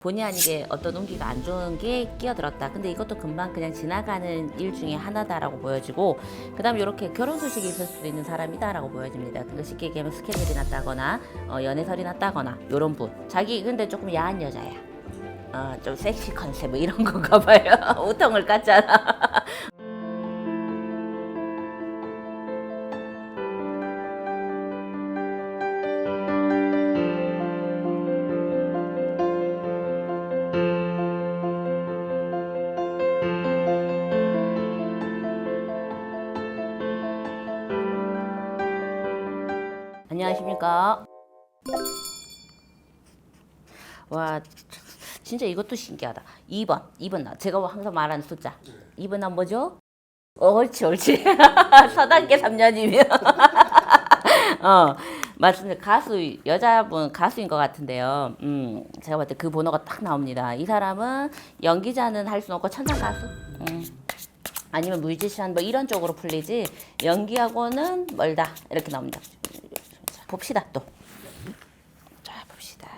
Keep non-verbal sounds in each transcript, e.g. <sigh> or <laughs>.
본의 아니게 어떤 운기가 안 좋은 게 끼어들었다. 근데 이것도 금방 그냥 지나가는 일 중에 하나다라고 보여지고, 그 다음 이렇게 결혼 소식이 있을 수도 있는 사람이다라고 보여집니다. 그러니까 쉽게 얘기하면 스캔들이 났다거나, 어, 연애설이 났다거나, 요런 분. 자기 근데 조금 야한 여자야. 어, 좀 섹시 컨셉 뭐 이런 <laughs> 건가 봐요. <laughs> 우통을 깠잖아. 안녕하십니까. 와, 진짜 이것도 신기하다. 2번, 2번 나. 제가 항상 말하는 숫자. 2번 난 뭐죠? 어, 옳지, 옳지. 서당계 3년이면. 어, 맞습니다. 가수, 여자분 가수인 것 같은데요. 음, 제가 봤을 때 그 번호가 딱 나옵니다. 이 사람은 연기자는 할수 없고 천상 가수. 음. 아니면 뮤지션 뭐 이런 쪽으로 풀리지 연기하고는 멀다 이렇게 나옵니다. 자, 봅시다 또. 자 봅시다.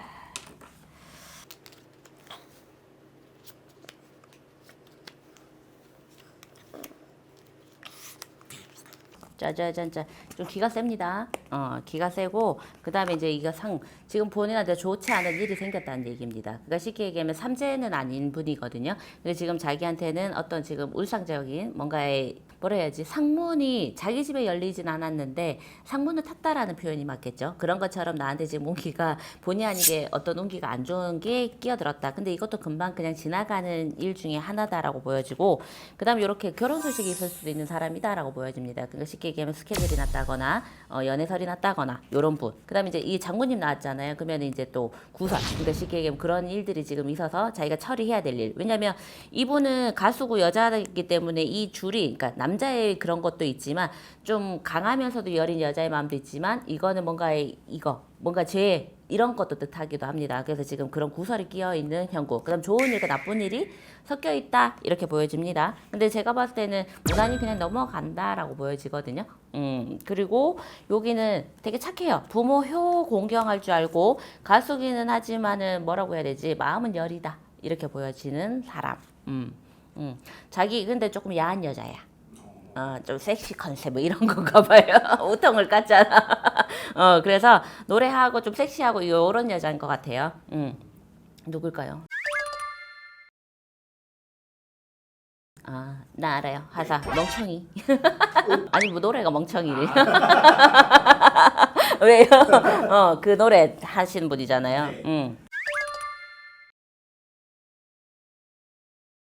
짜자잔짜 좀 기가 셉니다. 어 기가 세고 그 다음에 이제 이거 상 지금 본인한테 좋지 않은 일이 생겼다는 얘기입니다. 그러니까 쉽게 얘기하면 삼재는 아닌 분이거든요. 근데 지금 자기한테는 어떤 지금 울상적인 뭔가의 뭐라 해야지 상문이 자기 집에 열리진 않았는데 상문을 탔다라는 표현이 맞겠죠. 그런 것처럼 나한테 지금 운기가 본의 아니게 어떤 운기가 안 좋은 게 끼어들었다. 근데 이것도 금방 그냥 지나가는 일 중에 하나다라고 보여지고 그다음 이렇게 결혼 소식이 있을 수도 있는 사람이다라고 보여집니다. 그러니까 쉽게 얘기하면 스캔들이 났다거나 어, 연애설이 났다거나 요런 분. 그다음에 이제 이 장모님 나왔잖아요. 그러면 이제 또 구설. 그러니까 쉽게 얘기하면 그런 일들이 지금 있어서 자기가 처리해야 될 일. 왜냐면 이분은 가수고 여자이기 때문에 이 줄이 그러니까 남자의 그런 것도 있지만 좀 강하면서도 여린 여자의 마음도 있지만 이거는 뭔가의 이거 뭔가 죄 이런 것도 뜻하기도 합니다. 그래서 지금 그런 구설이 끼어 있는 형국. 그다음 좋은 일과 나쁜 일이 섞여 있다 이렇게 보여집니다. 근데 제가 봤을 때는 무난히 그냥 넘어간다라고 보여지거든요. 음 그리고 여기는 되게 착해요. 부모 효 공경할 줄 알고 가수기는 하지만은 뭐라고 해야 되지 마음은 여리다 이렇게 보여지는 사람. 음, 음 자기 근데 조금 야한 여자야. 어, 좀 섹시 컨셉 뭐 이런 <laughs> 건가 봐요. 우통을 깠잖아. 어, 그래서 노래하고 좀 섹시하고 요런 여자인 것 같아요. 음. 누굴까요? 아, 나 알아요. 하사. 멍청이. <laughs> 아니, 뭐 노래가 멍청이래. <laughs> 왜요? 어, 그 노래 하시는 분이잖아요. 음.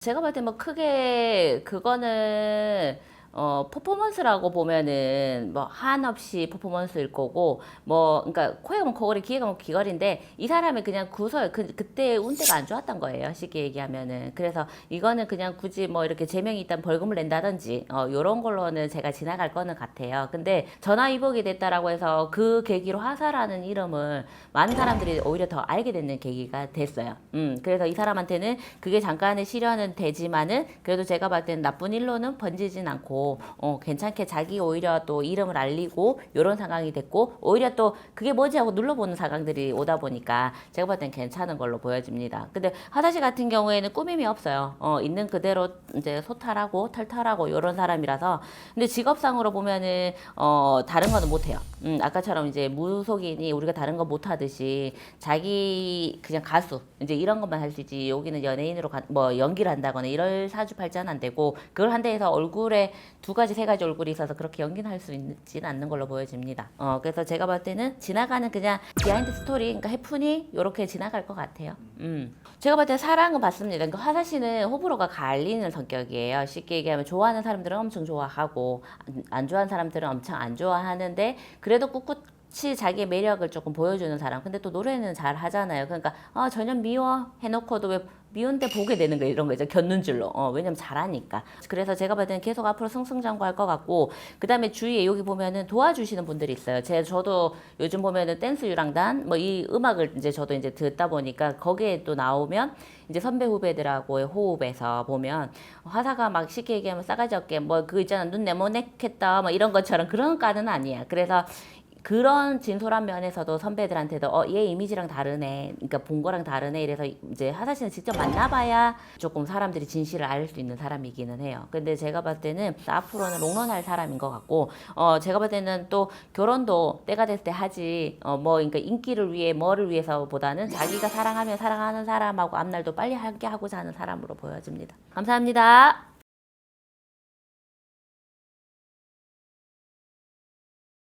제가 봤을 때 뭐 크게 그거는 어 퍼포먼스라고 보면은 뭐 한없이 퍼포먼스일 거고 뭐 그러니까 코에 가면 코걸이 귀에 가면 귀걸인데 이 사람이 그냥 구설 그 그때 운대가 안 좋았던 거예요 쉽게 얘기하면은. 그래서 이거는 그냥 굳이 뭐 이렇게 제명이 있다면 벌금을 낸다든지 어 요런 걸로는 제가 지나갈 거는 같아요. 근데 전화 위복이 됐다라고 해서 그 계기로 화사라는 이름을 많은 사람들이 오히려 더 알게 되는 계기가 됐어요. 음 그래서 이 사람한테는 그게 잠깐의 시련은 되지만은 그래도 제가 봤을 때는 나쁜 일로는 번지진 않고 어, 괜찮게 자기 오히려 또 이름을 알리고 이런 상황이 됐고 오히려 또 그게 뭐지 하고 눌러보는 상황들이 오다 보니까 제가 봤을 땐 괜찮은 걸로 보여집니다. 근데 하다시 같은 경우에는 꾸밈이 없어요. 어, 있는 그대로 이제 소탈하고 털털하고 이런 사람이라서 근데 직업상으로 보면은 어, 다른 거는 못해요. 음, 아까처럼 이제 무속인이 우리가 다른 거 못하듯이 자기 그냥 가수 이제 이런 것만 할 수 있지 여기는 연예인으로 가, 뭐 연기를 한다거나 이럴 사주팔자는 안 되고 그걸 한다 해서 얼굴에 두 가지 세 가지 얼굴이 있어서 그렇게 연기는 할 수 있지는 않는 걸로 보여집니다. 어 그래서 제가 봤을 때는 지나가는 그냥 비하인드 스토리 그러니까 해프닝 요렇게 지나갈 것 같아요. 음 제가 봤을 때 사랑은 받습니다. 그러니까 화사 씨는 호불호가 갈리는 성격이에요. 쉽게 얘기하면 좋아하는 사람들은 엄청 좋아하고 안, 안 좋아하는 사람들은 엄청 안 좋아하는데 그래도 꿋꿋 이 자기의 매력을 조금 보여주는 사람. 근데 또 노래는 잘 하잖아요. 그러니까 아 전혀 미워 해놓고도 왜 미운데 보게 되는 거 이런 거죠. 겪는 줄로. 어, 왜냐면 잘하니까. 그래서 제가 봤을 때는 계속 앞으로 승승장구할 것 같고 그다음에 주위에 여기 보면은 도와주시는 분들이 있어요. 제 저도 요즘 보면은 댄스 유랑단 뭐 이 음악을 이제 저도 이제 듣다 보니까 거기에 또 나오면 이제 선배 후배들하고의 호흡에서 보면 화사가 막 쉽게 얘기하면 싸가지 없게 뭐 그거 있잖아 눈 네모넥했다 뭐 이런 것처럼 그런 과는 아니야. 그래서 그런 진솔한 면에서도 선배들한테도 어 얘 이미지랑 다르네. 그러니까 본 거랑 다르네. 이래서 이제 하사 씨는 직접 만나봐야 조금 사람들이 진실을 알 수 있는 사람이기는 해요. 근데 제가 봤을 때는 앞으로는 롱런할 사람인 것 같고 어 제가 봤을 때는 또 결혼도 때가 될때 하지. 어 뭐 그러니까 인기를 위해 뭐를 위해서 보다는 자기가 사랑하면 사랑하는 사람하고 앞날도 빨리 함께 하고자 하는 사람으로 보여집니다. 감사합니다.